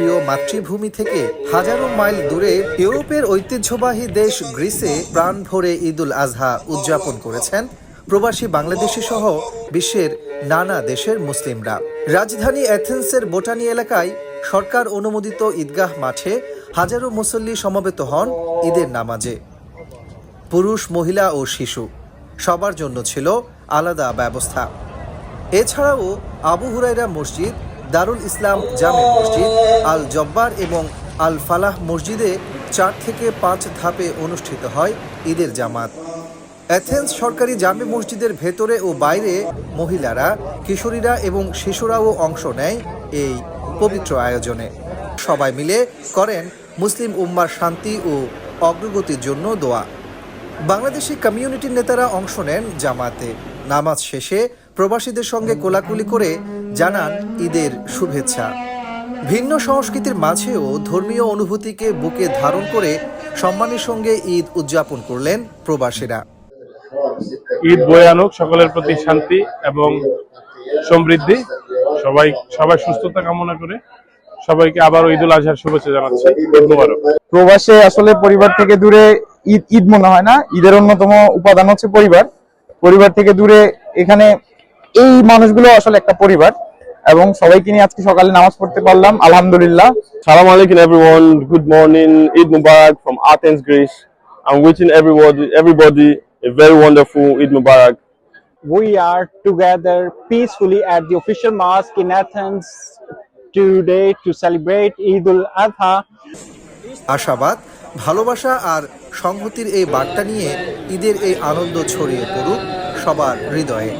প্রিয় মাতৃভূমি থেকে হাজারো মাইল দূরে ইউরোপের ঐতিহ্যবাহী দেশ গ্রিসে প্রাণ ভরে ঈদুল আজহা উদযাপন করেছেন প্রবাসী বাংলাদেশি সহ বিশ্বের নানা দেশের মুসলিমরা। রাজধানী অ্যাথেন্সের বোটানি এলাকায় সরকার অনুমোদিত ঈদগাহ মাঠে হাজারো মুসল্লি সমবেত হন ঈদের নামাজে। পুরুষ, মহিলা ও শিশু সবার জন্য ছিল আলাদা ব্যবস্থা। এছাড়াও আবু হুরাইরা মসজিদ দারুল ইসলাম জামে মসজিদ, আল জব্বার এবং আল ফালাহ মসজিদে চার থেকে পাঁচ ধাপে অনুষ্ঠিত হয় ঈদের জামাত। অ্যাথেন্স সরকারি জামে মসজিদের ভেতরে ও বাইরে মহিলারা, কিশোরীরা এবং শিশুরাও অংশ নেয় এই পবিত্র আয়োজনে। সবাই মিলে করেন মুসলিম উম্মার শান্তি ও অগ্রগতির জন্য দোয়া। বাংলাদেশি কমিউনিটির নেতারা অংশ নেন জামাতে। নামাজ শেষে প্রবাসীদের সঙ্গে কোলাকুলি করে জানান ঈদের শুভেচ্ছা। ভিন্ন সংস্কৃতির মাঝেও ধর্মীয় অনুভূতিকে বুকে ধারণ করে সম্মানের সঙ্গে ঈদ উদযাপন করলেন প্রবাসীরা। ঈদ বয়ে আনুক সকলের প্রতি শান্তি এবং সমৃদ্ধি। সবাই সবাই সুস্থতা কামনা করে সবাইকে আবারও ঈদুল আজহার শুভেচ্ছা জানাচ্ছি। ঈদ মুবারক প্রবাসে আসলে পরিবার থেকে দূরে ঈদ ঈদ মনে হয় না? ঈদের অন্যতম উপাদান হচ্ছে পরিবার। পরিবার থেকে দূরে এখানে এই মানুষগুলো আসলে একটা পরিবার এবং সবাইকে নিয়ে আজকে সকালে নামাজ পড়তে পারলাম আলহামদুলিল্লাহ। সালাম আলাইকুম everyone good morning Eid Mubarak from Athens Greece I am wishing everybody everybody a very wonderful Eid Mubarak we are together peacefully at the official mosque in Athens today to celebrate Eid ul Adha আশাবাদ ভালোবাসা আর সংহতির এই বার্তা নিয়ে ঈদের এই আনন্দ ছড়িয়ে পড়ুক সবার হৃদয়ে।